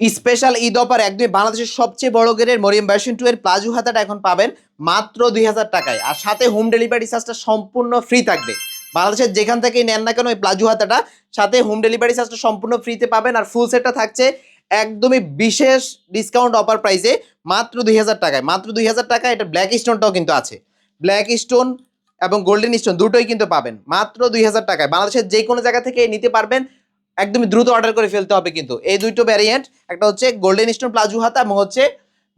Special Eid offer একদমই বাংলাদেশের সবচেয়ে বড় গেরের মরিয়াম ভার্সন টু এর প্লাজো হাতাটা এখন পাবেন মাত্র দুই হাজার টাকায়। আর সাথে হোম ডেলিভারি চার্জটা সম্পূর্ণ ফ্রি থাকবে। বাংলাদেশের যেখান থেকেই নেন না কেন ওই প্লাজু হাতাটা, সাথে হোম ডেলিভারি চার্জটা সম্পূর্ণ ফ্রিতে পাবেন আর ফুল সেটটা থাকছে একদমই বিশেষ ডিসকাউন্ট অফার প্রাইসে মাত্র দুই হাজার টাকায়। মাত্র দুই হাজার টাকায় এটা ব্ল্যাক স্টোনটাও কিন্তু আছে। ব্ল্যাক স্টোন এবং গোল্ডেন স্টোন দুটোই কিন্তু পাবেন মাত্র দুই হাজার টাকায়। বাংলাদেশের যে কোনো জায়গা থেকে নিতে পারবেন একদমই দ্রুত অর্ডার করে ফেলতে হবে কিন্তু। এই দুটো ভ্যারিয়েন্ট একটা হচ্ছে গোল্ডেন স্টোন প্লাজো হাতা এবং হচ্ছে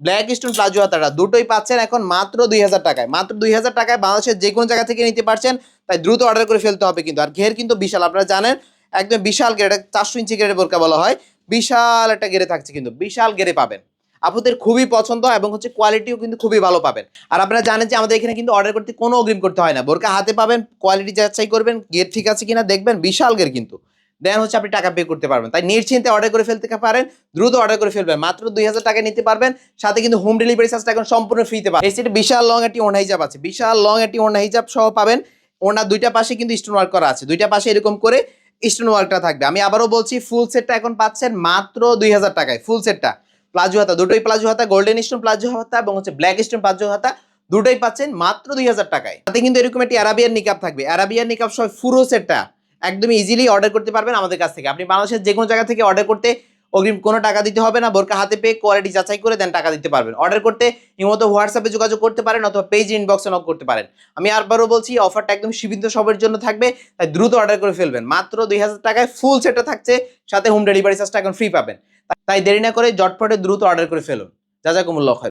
ব্ল্যাক স্টোন প্লাজো হাতাটা দুটোই পাচ্ছেন এখন মাত্র দুই হাজার টাকায়। মাত্র দুই হাজার টাকায় বাংলাদেশের যে কোনো জায়গা থেকে নিতে পারছেন, তাই দ্রুত অর্ডার করে ফেলতে হবে কিন্তু। আর ঘের কিন্তু বিশাল, আপনারা জানেন, একদম বিশাল গেড়ে চারশো ইঞ্চি গেড়ে বোরকা বলা হয়। বিশাল একটা গেড়ে থাকছে কিন্তু, বিশাল গেড়ে পাবেন। আপুদের খুবই পছন্দ এবং হচ্ছে কোয়ালিটিও কিন্তু খুবই ভালো পাবেন। আর আপনারা জানেন যে আমাদের এখানে কিন্তু অর্ডার করতে কোনো অগ্রিম করতে হয় না। বোরকা হাতে পাবেন কোয়ালিটি যাচাই করবেন গেট ঠিক আছে কিনা দেখবেন, বিশাল গের কিন্তু। দেন হচ্ছে আপনি টাকা পে করতে পারবেন। তাই নিশ্চিন্তে অর্ডার করে ফেলতে পারেন, দ্রুত অর্ডার করে ফেলবেন। মাত্র দুই হাজার টাকা নিতে পারবেন, সাথে কিন্তু হোম ডেলিভারি চার্জটা এখন সম্পূর্ণ ফ্রিতে পাবেন। এই সেটে বিশাল লং একটি ওড়না হিজাব আছে। বিশাল লং একটি ওড়না হিজাব সহ পাবেন। ওনার দুইটা পাশে কিন্তু স্টোন ওয়ার্ক করা আছে। দুইটা পাশে এরকম করে স্টোন ওয়ার্কটা থাকবে। আমি আবারও বলছি ফুল সেটটা এখন পাচ্ছেন মাত্র দুই হাজার টাকায়। ফুল সেটটা প্লাজো হাতা দুটোই প্লাজো হাতা গোল্ডেন স্টোন প্লাজো হাতা এবং হচ্ছে ব্ল্যাক স্টোন প্লাজো হাতা দুটোই পাচ্ছেন মাত্র দুই হাজার টাকায়। তাতে কিন্তু এরকম একটি অ্যারাবিয়ান নিকাপ থাকবে। অ্যারাবিয়ান নিকাপ সহ ফুরো সেটটা একদমই ইজিলি অর্ডার করতে পারবেন আমাদের কাছ থেকে। আপনি বাংলাদেশের যে কোনো জায়গা থেকে অর্ডার করতে অগ্রিম কোনো টাকা দিতে হবে না, বোরকা হাতে পেয়ে কোয়ালিটি যাচাই করে দেন টাকা দিতে পারবেন। অর্ডার করতে ইমতো হোয়াটসঅ্যাপে যোগাযোগ করতে পারেন অথবা পেজ ইনবক্সে নক করতে পারেন। আমি আরবারও বলছি অফারটা একদম সীমিত সবের জন্য থাকবে, তাই দ্রুত অর্ডার করে ফেলবেন। মাত্র দুই হাজার টাকায় ফুল সেটটা থাকছে, সাথে হোম ডেলিভারি চার্জটা এখন ফ্রি পাবেন। তাই দেরি না করে জটপটে দ্রুত অর্ডার করে ফেলুন। যা যা কুমুল্লক হয়